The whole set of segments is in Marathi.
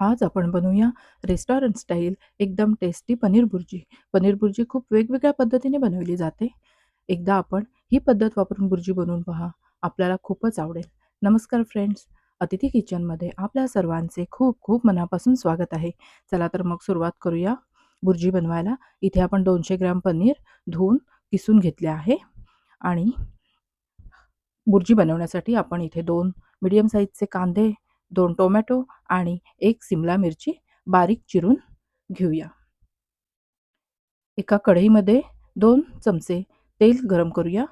आज आपण बनवूया रेस्टॉरंट स्टाईल एकदम टेस्टी पनीर बुर्जी. पनीर बुर्जी खूप वेगवेगळ्या पद्धतीने बनवली जाते. एकदा आपण ही पद्धत वापरून बुर्जी बनवून पहा. आपल्याला खूपच आवडेल. नमस्कार फ्रेंड्स. अतिथी किचनमध्ये आपल्या सर्वांचे खूप खूप मनापासून स्वागत आहे. चला तर मग सुरुवात करूया बुर्जी बनवायला. इथे आपण दोनशे ग्रॅम पनीर धुवून किसून घेतले आहे आणि बुर्जी बनवण्यासाठी आपण इथे दोन मीडियम साईजचे कांदे, दोन टोमॅटो आणि एक सिमला मिरची बारीक चिरून घेऊया. एका कढईमध्ये दोन चमचे तेल गरम करूया.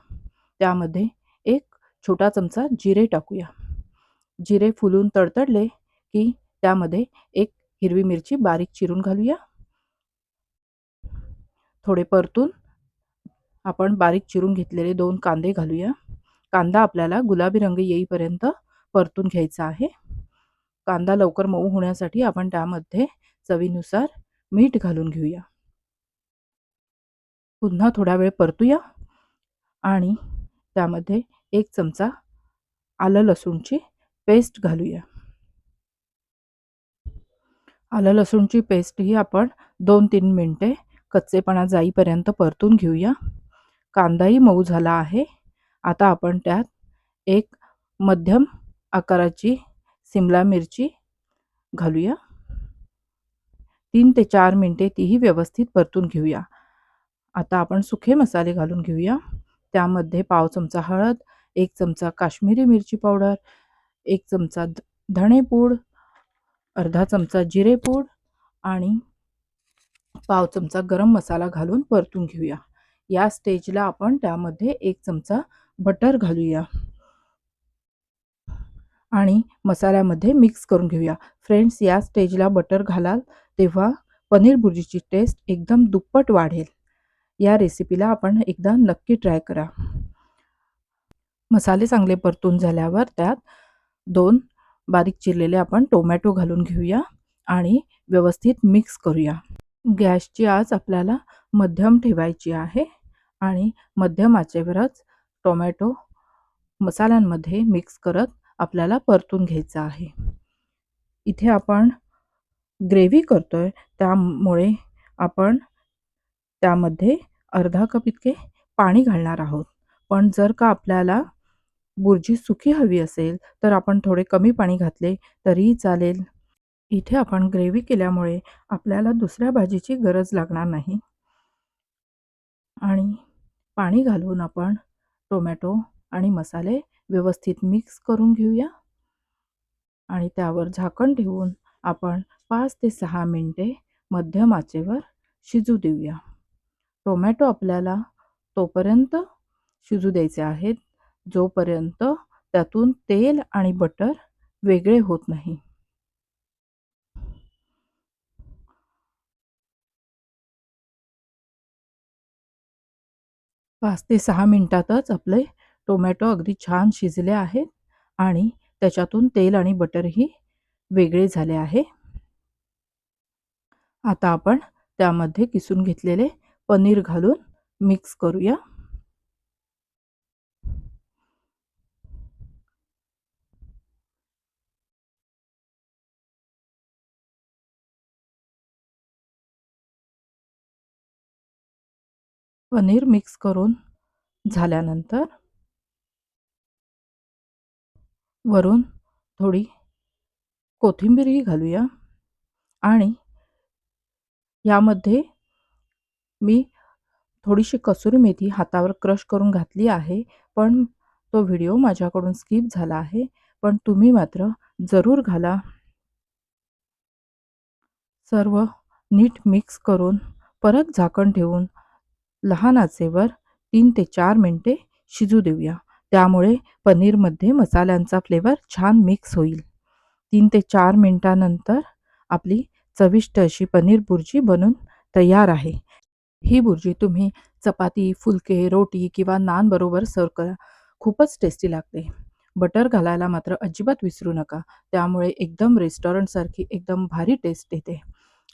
त्यामध्ये एक छोटा चमचा जिरे टाकूया. जिरे फुलून तडतडले की त्यामध्ये एक हिरवी मिरची बारीक चिरून घालूया. थोडे परतून आपण बारीक चिरून घेतलेले दोन कांदे घालूया. कांदा आपल्याला गुलाबी रंग येईपर्यंत परतून घ्यायचा आहे. कांदा लवकर मऊ होण्यासाठी आपण त्यामध्ये चवीनुसार मीठ घालून घेऊया. पुन्हा थोडा वेळ परतूया आणि त्यामध्ये एक चमचा आलं लसूणची पेस्ट घालूया. आलं लसूणची पेस्ट ही आपण 2-3 मिनिटे कच्चेपणा जाईपर्यंत परतून घेऊया. कांदाही मऊ झाला आहे. आता आपण त्यात एक मध्यम आकाराची सिमला मिरची घालूया. तीन ते चार मिनटे तीही व्यवस्थित परतून घेऊया. आता आपण सुखे मसाले घालून घेऊया. त्यामध्ये पाव चमचा हळद, एक चमचा काश्मीरी मिरची पावडर, एक चमचा धणेपूड, अर्धा चमचा जिरेपूड आणि पाव चमचा गरम मसाला घालून परतून घेऊया. या स्टेजला आपण त्यामध्ये एक चमचा बटर घालूया. आणि मसाल्यामध्ये मिक्स करून घेऊया. फ्रेंड्स या स्टेजला बटर घालाल तेव्हा पनीर बुर्जीची टेस्ट एकदम दुप्पट वाढेल. या रेसिपीला आपण एकदा नक्की ट्राय करा. मसाले चांगले परतून झाल्यावर त्यात दोन बारीक चिरलेले आपण टोमॅटो घालून घेऊया आणि व्यवस्थित मिक्स करूया. गॅसची आच आपल्याला मध्यम ठेवायची आहे आणि मध्यम आचेवरच टोमॅटो मसाल्यांमध्ये मिक्स करत आपल्याला परतून घ्यायचं आहे. इथे आपण ग्रेव्ही करतो आहे त्यामुळे आपण त्यामध्ये अर्धा कप इतके पाणी घालणार आहोत. पण जर का आपल्याला बुर्जी सुकी हवी असेल तर आपण थोडे कमी पाणी घातले तरीही चालेल. इथे आपण ग्रेव्ही केल्यामुळे आपल्याला दुसऱ्या भाजीची गरज लागणार नाही. आणि पाणी घालून आपण टोमॅटो आणि मसाले व्यवस्थित मिक्स करून घेऊया. आणि त्यावर झाकण ठेवून आपण पाच ते सहा मिनटे मध्यम आचेवर शिजू देऊया. टोमॅटो आपल्याला तोपर्यंत शिजू द्यायचे आहेत जोपर्यंत त्यातून तेल आणि बटर वेगळे होत नाही. पाच ते सहा मिनटातच आपले टोमॅटो अगदी छान शिजले आहेत आणि त्याच्यातून तेल आणि बटरही वेगळे झाले आहे. आता आपण त्यामध्ये किसून घेतलेले पनीर घालून मिक्स करूया. पनीर मिक्स करून झाल्यानंतर वरून थोडी कोथिंबीरही घालूया आणि यामध्ये मी थोडीशी कसुरी मेथी हातावर क्रश करून घातली आहे. पण तो व्हिडिओ माझ्याकडून स्किप झाला आहे. पण तुम्ही मात्र जरूर घाला. सर्व नीट मिक्स करून परत झाकण ठेवून लहान आचेवर तीन ते चार मिनिटे शिजू देऊया. त्यामुळे पनीरमध्ये मसाल्यांचा फ्लेवर छान मिक्स होईल. तीन ते चार मिनटानंतर आपली चविष्ट अशी पनीर बुर्जी बनून तयार आहे. ही बुर्जी तुम्ही चपाती, फुलके, रोटी किंवा नान बरोबर करा. खूपच टेस्टी लागते. बटर घालायला मात्र अजिबात विसरू नका. त्यामुळे एकदम रेस्टॉरंटसारखी एकदम भारी टेस्ट येते.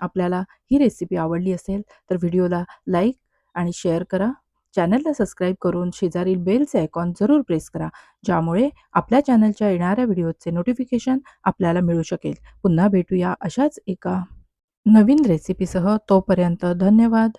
आपल्याला ही रेसिपी आवडली असेल तर व्हिडिओला लाईक आणि शेअर करा. चॅनलला सबस्क्राईब करून शेजारील बेलचे आयकॉन जरूर प्रेस करा ज्यामुळे आपल्या चॅनलच्या येणाऱ्या व्हिडिओचे नोटिफिकेशन आपल्याला मिळू शकेल. पुन्हा भेटूया अशाच एका नवीन रेसिपीसह तोपर्यंत धन्यवाद.